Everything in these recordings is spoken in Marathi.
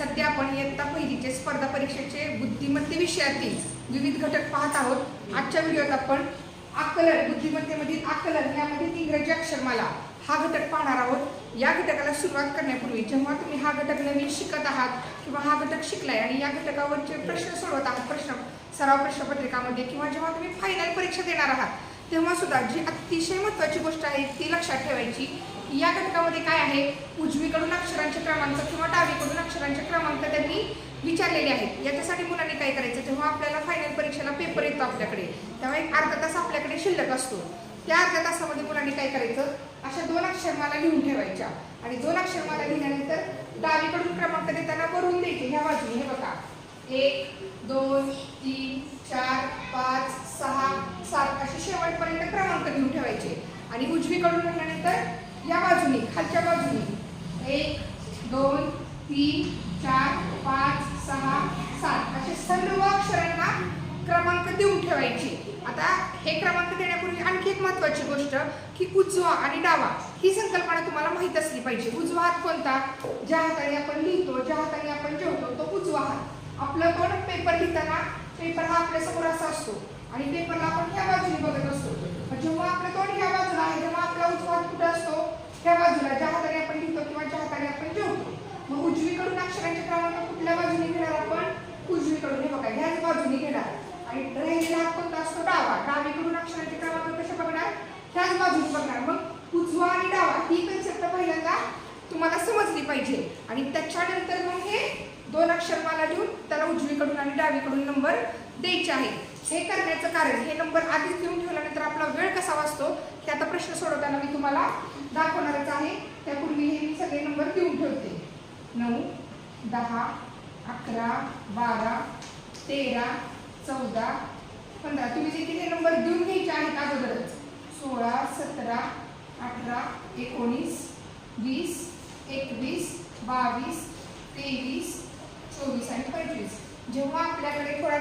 सध्या आपण इयत्ता पहिलीचे स्पर्धा परीक्षेचे बुद्धिमत्ते विषयातील विविध घटक पाहत आहोत. आजच्या व्हिडिओत आपण आकलन बुद्धिमत्तेमधील आकलन यामधील इंग्रजी अक्षरमाला हा घटक पाहणार आहोत. या घटकाला सुरुवात करण्यापूर्वी जेव्हा तुम्ही हा घटक नवीन शिकत आहात किंवा हा घटक शिकलाय आणि या घटकावरचे प्रश्न सोडवत आहात प्रश्न सराव प्रश्नपत्रिकामध्ये किंवा जेव्हा तुम्ही फायनल परीक्षा देणार आहात तेव्हा सुद्धा जी अतिशय महत्त्वाची गोष्ट आहे ती लक्षात ठेवायची. या घटकामध्ये काय आहे? उजवीकडून अक्षरांचे क्रमांक किंवा डावीकडून अक्षरांचे क्रमांक त्यांनी विचारलेले आहेत. याच्यासाठी मुलांनी काय करायचं? जेव्हा आपल्याला फायनल परीक्षेला पेपर येतो आपल्याकडे तेव्हा एक अर्धा तास आपल्याकडे शिल्लक असतो. त्या अर्ध्या तासामध्ये मुलांनी काय करायचं? अशा दोन अक्षरमाला लिहून ठेवायच्या. आणि दोन अक्षरमाला लिहिल्यानंतर डावीकडून क्रमांक देताना करून द्यायचे. ह्या बाजूने हे बघा. एक दोन तीन चार पाच सहा सात असे शेवटपर्यंत क्रमांक लिहून ठेवायचे आणि उजवीकडून म्हटल्यानंतर या बाजूने खालच्या बाजूने. एक दोन तीन चार पाच सहा सात. असे सर्व अक्षरांना क्रमांक देऊन ठेवायचे. आता हे क्रमांक देण्यापूर्वी आणखी एक महत्वाची गोष्ट की उजवा आणि डावा. ही संकल्पना तुम्हाला माहीत असली पाहिजे. उजवा हात कोणता? ज्या हाताने आपण लिहितो ज्या हाताने आपण जेवतो तो उजवा हात. आपलं पण पेपर लिहिताना पेपर हा आपल्यासमोर असा असतो. आणि पेपरला आपण ह्या बाजूने बघत असतो. जेव्हा आपलं तोंड ह्या बाजूला आहे तेव्हा आपला उजवा हात कुठं असतो? ह्या बाजूला. ज्या हाताने आपण लिहितो किंवा ज्या हाताने आपण जेवतो. मग उजवीकडून अक्षरांचे क्रमांक कुठल्या बाजूने घेणार आपण? उजवीकडून. हे बघा ह्याच बाजूने घेणार. आणि राहिलेला हात कोणता असतो? डावा. डावीकडून अक्षरांचे क्रमांक कसे बघणार? ह्याच बाजूने बघणार. मग उजवा आणि डावा ही कन्सेप्ट पहिल्यांदा तुम्हाला समजली पाहिजे. आणि त्याच्यानंतर मग हे दोन अक्षरमाला लिहून त्याला उजवीकडून आणि डावीकडून नंबर द्यायचे आहे हे करण्याचं कारण हे नंबर आधीच घेऊन ठेवल्यानंतर आपला वेळ कसा वाचतो हे आता प्रश्न सोडवताना मी तुम्हाला दाखवणारच आहे. त्यापूर्वी हे मी सगळे नंबर देऊन ठेवते. नऊ दहा अकरा बारा तेरा चौदा पंधरा. तुम्ही जे किती नंबर देऊन घ्यायचे आहेत अगोदरच? सोळा सतरा अठरा एकोणीस वीस एकवीस बावीस तेवीस चोवीस आणि पंचवीस. जेव्हा आपल्याकडे थोडा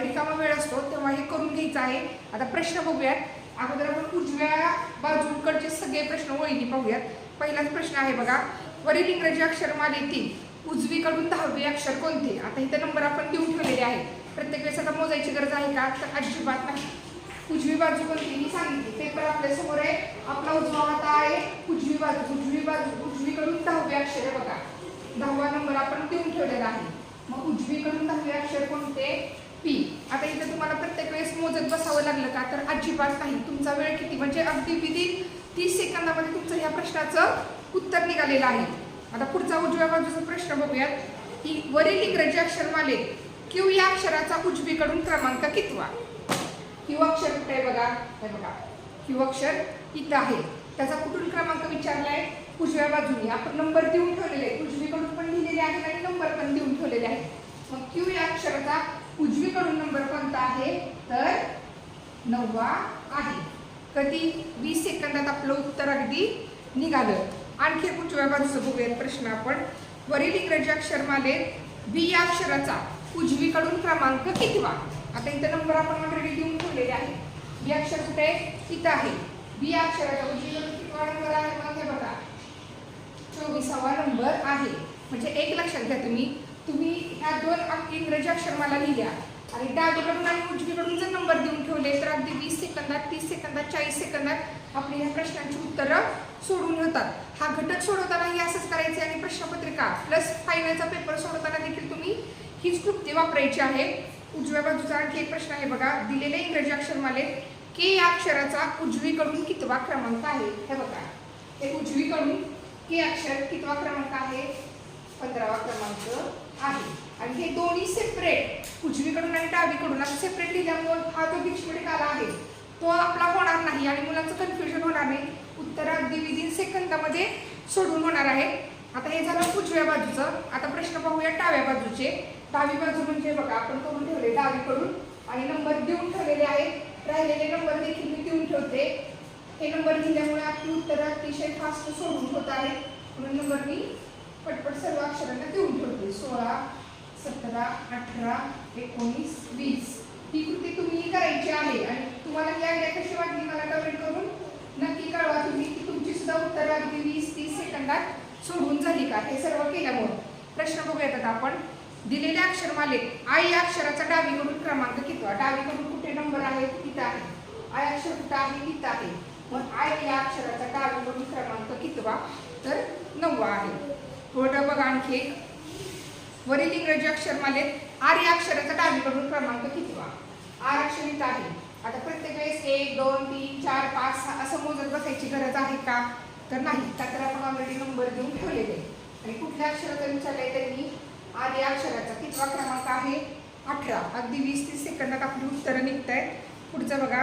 रिकामा वेळ असतो तेव्हा हे करून घ्यायचं आहे. आता प्रश्न बघूयात. अगोदर आपण उजव्या बाजूकडचे सगळे प्रश्न वळीने पाहूयात. पहिलाच प्रश्न आहे बघा वरील इंग्रजी अक्षरमालेतील उजवीकडून दहावी अक्षर कोणते? आता इथे नंबर आपण देऊन ठेवलेले आहे प्रत्येक वेळेस आता मोजायची गरज आहे का? तर अजिबात नाही. उजवी बाजू कोणती? मी सांगितली. पेपर आपल्यासमोर आहे. आपला उजवा हात आहे. उजवी बाजू उजवी बाजू उजवीकडून दहावी अक्षर आहे बघा. दहावा नंबर आपण देऊन ठेवलेला आहे. मग उजवीकडून दहावे अक्षर कोणते? पी आता इथे तुम्हाला प्रत्येक वेळेस मोजत बसावं लागलं का? तर अजिबात नाही. तुमचा वेळ किती? म्हणजे अगदी विदिन तीस सेकंदामध्ये तुमचं ह्या प्रश्नाचं उत्तर निघालेलं आहे. आता पुढचा उजव्या बाजूचा प्रश्न बघूयात. की वरील इंग्रजी अक्षरमाले क्यू या अक्षराचा उजवीकडून क्रमांक कितवा? क्यू अक्षर कुठे बघा? हे बघा. क्यू अक्षर इथं आहे. त्याचा कुठून क्रमांक विचारलाय? उजव्या बाजूने. आपण नंबर देऊन ठेवलेले आहेत. उजवीकडून पण लिहिलेले आहेत आणि नंबर पण देऊन ठेवलेले आहेत. मग क्यू या अक्षराचा उजवीकडून नंबर कोणता आहे? तर नववा आहे. कधी? वीस सेकंदात आपलं उत्तर अगदी निघालं. आणखी एक उजव्या बाजूचं बघूयात प्रश्न आपण. वरील इंग्रजी अक्षरमालेत बी या अक्षराचा उजवीकडून क्रमांक कितवा? आता इथं नंबर आपण ऑलरेडी देऊन ठेवलेले आहे बी अक्षर कुठे इथं आहे. बी या अक्षराचा उजवीकडून कितवा नंबर आहे? चोवीसावा नंबर आहे. म्हणजे एक लक्षात घ्या तुम्ही. तुम्ही ह्या दोन इंग्रजी इंग्रजी अक्षरमाला लिहिल्या. आणि डावीकडून आणि उजवीकडून जर नंबर देऊन ठेवले तर अगदी वीस सेकंदात तीस सेकंदात चाळीस सेकंदात आपली ह्या प्रश्नांची उत्तरं सोडून होतात. हा घटक सोडवतानाही असंच करायचे आणि प्रश्नपत्रिका प्लस फायनलचा पेपर सोडवताना देखील तुम्ही हीच कृती वापरायची आहे. उजव्या बाजूचा आणखी एक प्रश्न आहे बघा. दिलेले इंग्रजी अक्षरमालेत के या अक्षराचा उजवीकडून कितवा क्रमांक आहे? हे बघा. हे उजवीकडून हे अक्षर कितवा क्रमांक आहे? पंधरावा क्रमांक आहे. आणि हे दोन्ही सेपरेट उजवीकडून आणि डावीकडून. असं सेपरेट लिहिल्यामुळे हा जो डिक्शनरी आला आहे तो आपला होणार नाही आणि मुलांचं कन्फ्युजन होणार नाही. उत्तर अगदी विदिन सेकंदामध्ये सोडून होणार आहे. आता हे झालं उजव्या बाजूचं. आता प्रश्न पाहूया डाव्या बाजूचे. डावी बाजू म्हणजे बघा आपण करून ठेवले डावीकडून. आणि नंबर देऊन ठेवलेले आहेत. राहिलेले नंबर देखील मी देऊन ठेवते. हे नंबर लिहिल्यामुळे आपली उत्तरं अतिशय फास्ट सोडून होत आहे. म्हणून नंबर मी पटपट सर्व अक्षरांना देऊन ठेवते. सोळा सतरा अठरा एकोणीस वीस. ही कृती तुम्ही करायची आहे आणि तुम्हाला ही आयडिया कशी वाटली मला कमेंट करून नक्की कळवा तुम्ही की तुमची सुद्धा उत्तर अगदी वीस तीस सेकंदात सोडून झाली का? हे सर्व केल्यामुळे प्रश्न बघूयात आपण. दिलेल्या अक्षरमालेत आई अक्षराचा डावीकडून क्रमांक कितवा डावीकडून कुठे नंबर आहे तिथं आहे आय अक्षर कुठं आहे तिथं आहे मग आय या अक्षराचा डावीकडून क्रमांक कितवा तर नववा थोडं पुढं बघा आणखी. वरील इंग्रजी अक्षरमालेत आर आर्य अक्षराचा डावीकडून क्रमांक कितवा आर आहे. आता प्रत्येक वेळेस एक दोन तीन चार पाच सहा असं मोजत बसायची गरज आहे का? तर नाही. का तर आपण ऑलरेडी नंबर देऊन ठेवलेले. आणि कुठल्या अक्षराचा विचारलंय त्यांनी? आर्य अक्षराचा कितवा क्रमांक आहे? अठरा. अगदी वीस तीस सेकंदात आपली उत्तरं निघत आहेत पुढचं बघा.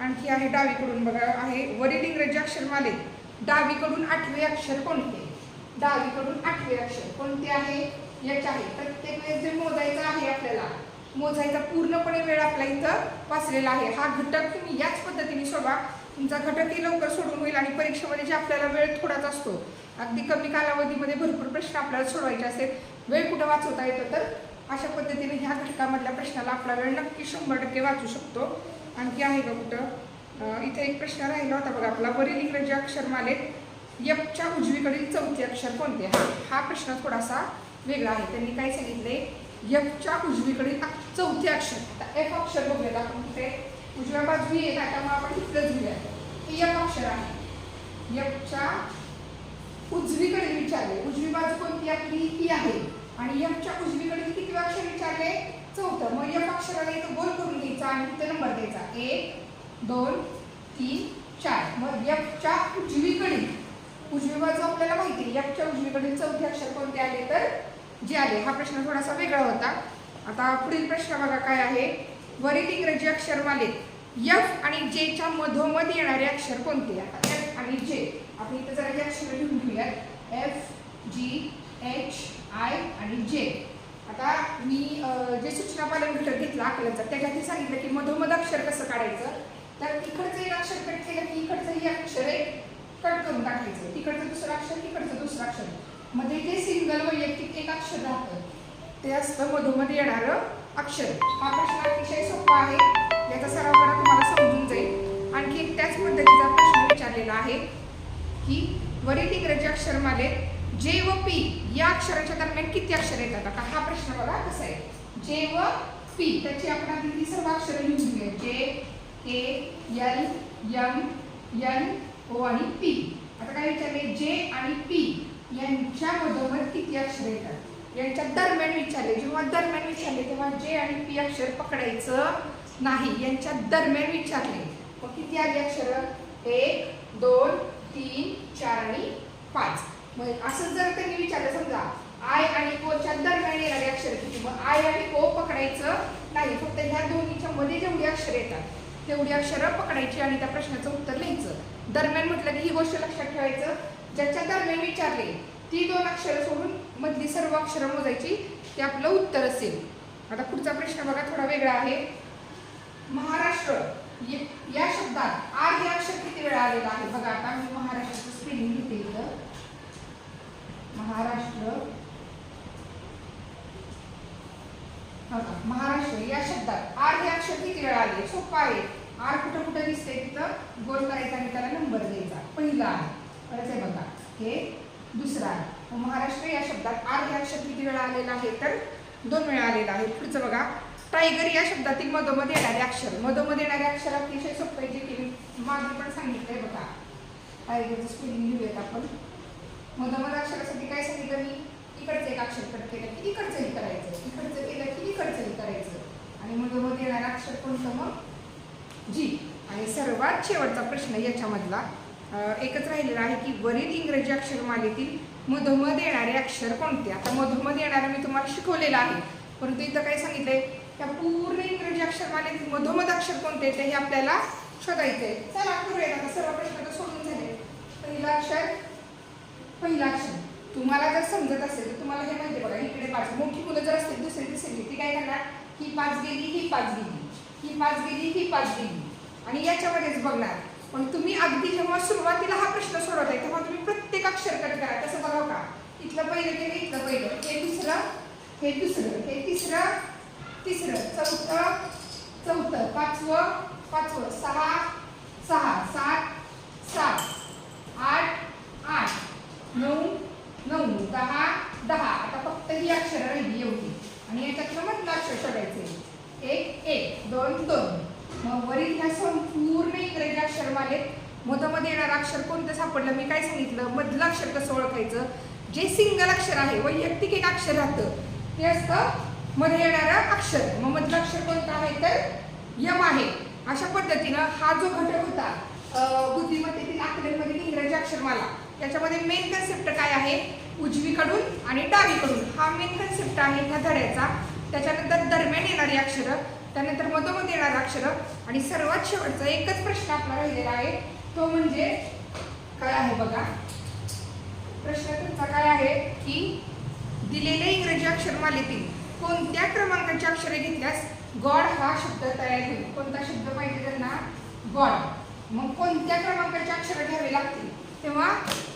आणखी आहे डावीकडून बघा. आहे वरील इंग्रजी अक्षरमालेत. डावीकडून आठवे अक्षर कोणते? डावीकडून आठवे अक्षर कोणते आहे? याचे आहे. प्रत्येक वेळेस जे मोजायचं आहे आपल्याला मोजायचा पूर्णपणे वेळ आपला इथं वाचलेला आहे. हा घटक तुम्ही याच पद्धतीने सोडवा. तुमचा घटकही लवकर सोडून होईल आणि परीक्षेमध्ये जे आपल्याला वेळ थोडाच असतो अगदी कमी कालावधीमध्ये भरपूर प्रश्न आपल्याला सोडवायचे असेल वेळ कुठं वाचवता येतो तर अशा पद्धतीने ह्या घटकामधल्या प्रश्नाला आपला वेळ नक्की शंभर टक्के वाचू शकतो. आणखी आहे का कुठं? इथे एक प्रश्न राहिला होता बघा आपला. वरील इंग्रजी अक्षरमालेत यपच्या उजवीकडील चौथे अक्षर कोणते? हा हा प्रश्न थोडासा वेगळा आहे. त्यांनी काय सांगितले? यपच्या उजवीकडील चौथे अक्षर. आता एफ अक्षर बघूयात आपण कुठे? उजव्या बाजू येत आहे त्यामुळे आपण तिथलंच घेऊया हे यप अक्षर आहे. यपच्या उजवीकडे विचारले. उजवी बाजू कोणती? आपली ही आहे. आणि यपच्या उजवीकडे किती अक्षर विचारले? चौथं. मग यप अक्षराला इथं गोल करून घ्यायचा आणि तिथं नंबर द्यायचा. एक दोन तीन चार. मग यपच्या उजवीकडील उजवी बाजू आपल्याला माहिती आहे. उजवीकडील चौथे अक्षर कोणते आले तर जे आले. हा प्रश्न थोडासा वेगळा होता. आता पुढील प्रश्न बघा काय आहे. वरील इंग्रजी अक्षरमालेत यफ आणि जेच्या मधोमध येणारे अक्षर कोणते आता एफ आणि जे आपण इथं जरा जे अक्षर लिहून घेऊयात. एफ जी एच आय आणि जे आता मी जे सूचना पालन घटक घेतला आकलनचा त्याच्यात सांगितलं की मधोमध अक्षर कसं काढायचं? तर इकडचं एक अक्षर कट केलं की इकडचं हे अक्षर आहे. कट करून टाकायचं. तिकडचं दुसरं अक्षर तिकडचं दुसरं अक्षर. मध्ये जे सिंगल वैयक्तिक एक अक्षर राहतं. ते असतं मधोमध येणारं अक्षर. हा प्रश्न अतिशय सोपा आहे. याचा सराव करा तुम्हाला समजून जाईल. आणखी एक त्याच पद्धतीचा प्रश्न विचारलेला आहे की वरील इंग्रजी अक्षरमालेत जे व पी या अक्षराच्या दरम्यान किती अक्षर येतात? आता हा प्रश्न बघा कसा आहे. जे व पी त्याची आपण आधी सर्व अक्षरं लिहून घेऊया. J K L M N O आणि पी. आता काय विचारले? जे आणि पी यांच्या मधोमध किती अक्षर येतात? यांच्या दरम्यान विचारले. जेव्हा दरम्यान विचारले तेव्हा जे आणि पी अक्षर पकडायचं नाही यांच्या दरम्यान विचारले. मग किती आली अक्षर? एक दोन तीन चार आणि पाच. मग असं जर त्यांनी विचारलं समजा आय आणि ओच्या दरम्यान येणारे अक्षर किती? मग आय आणि ओ पकडायचं नाही. फक्त ह्या दोन्हीच्या मध्ये जेवढी अक्षर येतात तेवढी अक्षरं पकडायची आणि त्या प्रश्नाचं उत्तर लिहायचं. दरम्यान म्हटलं की ही गोष्ट लक्षात ठेवायचं. ज्याच्या दरम्यान विचारले ती दोन अक्षरं सोडून मधली सर्व अक्षरं मोजायची ते आपलं उत्तर असेल. आता पुढचा प्रश्न बघा थोडा वेगळा आहे. महाराष्ट्र या शब्दात आर हे अक्षर किती वेळा आलेलं आहे? बघा आता मी महाराष्ट्राचं स्पेलिंग घेते इथं. महाराष्ट्र महाराष्ट्र या शब्दात आर हे अक्षर किती वेळा आले सोपं आहे. आर कुठं कुठं दिसते तिथं? गोल करायचा आणि त्याला नंबर द्यायचा. पहिला आहे परत हे बघा. हे दुसरा आहे मग महाराष्ट्र या शब्दात आर या अक्षर किती वेळा आलेला आहे तर? दोन वेळा आलेला आहे. पुढचं बघा. टायगर या शब्दातील मधोमध येणारे अक्षर. मधोमध येणारे अक्षर अतिशय सोपं आहे जे की मागे पण सांगितलंय बघा. टायगरचं स्पेलिंग लिहूयात आपण. मधोमध अक्षरासाठी काय सांगितलं मी? इकडचं एक अक्षर कट केलं की इकडचंही करायचं. इकडचं केलं की इकडचंही करायचं. आणि मधोमध येणारं अक्षर कोणतं मग? जी. आणि सर्वात शेवटचा प्रश्न याच्यामधला एकच राहिलेला आहे की वरील इंग्रजी अक्षरमालेतील मधोमध येणारे अक्षर कोणते? आता मधोमध येणारे मी तुम्हाला शिकवलेलं आहे. परंतु इथं काय सांगितलंय? त्या पूर्ण इंग्रजी अक्षरमालेतील मधोमध अक्षर कोणते ते हे आपल्याला शोधायचंय. चला करूया आता सर्व प्रश्न तर सोडून झाले. पहिलं अक्षर पहिलं अक्षर. तुम्हाला जर समजत असेल तर तुम्हाला हे माहिती आहे बघा इकडे पाच. मोठी मुलं जर असतील दुसरी तिसरी ती काय करणार? ही पाच गेली ही पाच गेली. ही पाच गेली ही पाच गेली. आणि याच्यामध्येच बघणार. पण तुम्ही अगदी जेव्हा सुरुवातीला हा प्रश्न सोडवताय तेव्हा तुम्ही प्रत्येक अक्षर कट करा. तसं बघा का इथलं पहिलं केलं इथलं पहिलं. हे दुसरं हे दुसरं हे तिसरं तिसरं. चौथं चौथं. पाचवं पाचवं. सहा सहा. सात सात. आठ आठ. नऊ नऊ. दहा दहा. आता फक्त ही अक्षरं राहिली एवढी. आणि याच्यातलं मधलं अक्षर शोधायचे एक एक दोन दोन. मग वरील ह्या संपूर्ण इंग्रजी अक्षरमालेत मधोमध्ये येणारं अक्षर कोणतं सापडलं? मी काय सांगितलं? मधलं अक्षर कसं ओळखायचं? जे सिंगल अक्षर आहे वैयक्तिक एक अक्षर राहतं. ते असतं मध्ये येणारं अक्षर. मग मधलं अक्षर कोणतं आहे तर यम आहे. अशा पद्धतीनं हा जो घटक होता बुद्धिमत्तेतील आकड्यांमधील इंग्रजी अक्षरमाला त्याच्यामध्ये मेन कन्सेप्ट काय आहे? उजवीकडून आणि डावीकडून. हा मेन कन्सेप्ट आहे ह्या धड्याचा. त्याच्यानंतर दरम्यान येणारी अक्षरं त्यानंतर मधोमध येणारं अक्षरं आणि सर्वात शेवटचा एकच प्रश्न आपला राहिलेला आहे. तो म्हणजे काय आहे बघा? प्रश्न तुमचा काय आहे की दिलेल्या इंग्रजी अक्षरमालेतील कोणत्या क्रमांकाची अक्षरे घेतल्यास गॉड हा शब्द तयार होईल? कोणता शब्द पाहिजे त्यांना? गॉड. मग कोणत्या क्रमांकाची अक्षरं घ्यावी लागतील? तेव्हा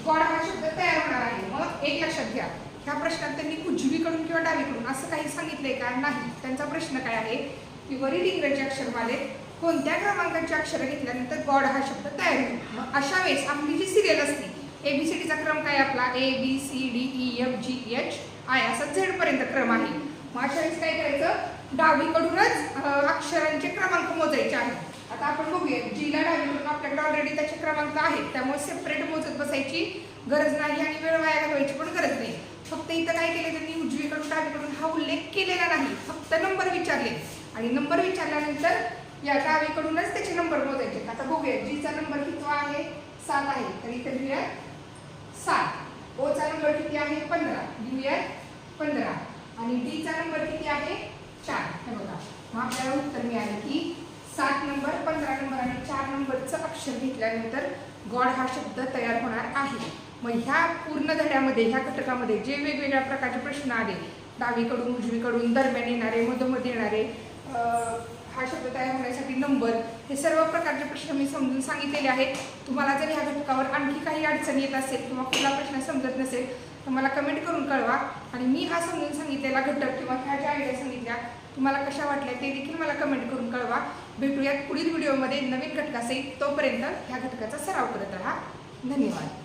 गॉड हा शब्द तयार होणार आहे. मग एक लक्षात घ्या. ह्या प्रश्नात त्यांनी उजवीकडून किंवा डावीकडून असं काही सांगितलंय का? नाही. त्यांचा प्रश्न काय आहे? की वरील इंग्रजी अक्षरमालेत कोणत्या क्रमांकाची अक्षरं घेतल्यानंतर गॉड हा शब्द तयार होईल? मग अशा वेळेस आपली जी सिरियल असते एबीसीडीचा क्रम काय आपला? A B C D E F G H I असा झेड पर्यंत क्रम आहे. मग अशा वेळेस काय करायचं? डावीकडूनच अक्षरांचे क्रमांक मोजायचे आहेत. आता आपण बघूया जीला डावीकडून आपल्याकडे ऑलरेडी त्याचे क्रमांक आहेत. त्यामुळे सेपरेट मोजत बसायची गरज नाही आणि वेळ वाया घालवायची पण गरज नाही. फक्त इथं काय केले त्यांनी उजवीकडून डावीकडून हा उल्लेख केलेला नाही. फक्त नंबर विचारले. आणि नंबर विचारल्यानंतर या डावीकडूनच त्याचे नंबर मोजायचे. आता बघूया जीचा नंबर किती आहे? सात आहे. तर इथे लिहूया सात. ओचा नंबर किती आहे? पंधरा. लिहूया पंधरा. आणि डीचा नंबर किती आहे? चार. हे बघा. मग आपल्याला उत्तर मिळालं की सात नंबर पंधरा नंबर आणि चार नंबरचं अक्षर घेतल्यानंतर गॉड हा शब्द तयार होणार आहे. मग ह्या पूर्ण धड्यामध्ये ह्या घटकामध्ये जे वेगवेगळ्या प्रकारचे प्रश्न आले डावीकडून उजवीकडून दरम्यान येणारे मधोमध येणारे हा शब्द तयार होण्यासाठी नंबर हे सर्व प्रकारचे प्रश्न मी समजून सांगितलेले आहेत. तुम्हाला जर ह्या घटकावर आणखी काही अडचण येत असेल किंवा कुठला प्रश्न समजत नसेल तर मला कमेंट करून कळवा. आणि मी हा समजून सांगितलेला घटक किंवा ह्या ज्या आयडिया सांगितल्या तुम्हाला कशा वाटल्या ते देखील मला कमेंट करून कळवा. भेटूयात पुढील व्हिडिओमध्ये नवीन घटकासहित. तोपर्यंत ह्या घटकाचा सराव करत राहा. धन्यवाद.